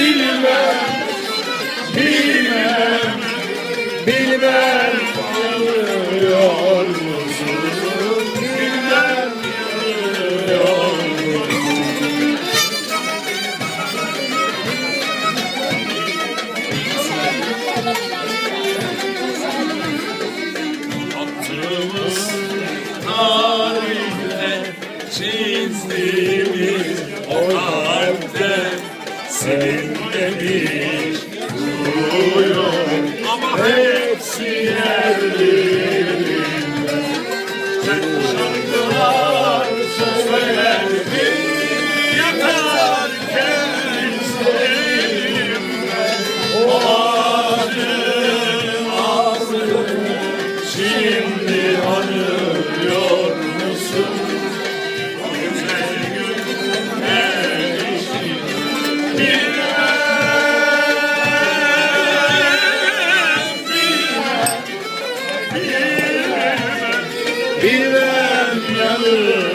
Bilmem, bilmem, bilmem yanıyor musun? Bilmem yanıyor musun? Attığımız tarihte çizdiğimiz silinmemiş duruyor ama hepsi yerlerinde Tek şarkılar söylerdi acı ağzını Şimdi arıyor bilmem, yanıyor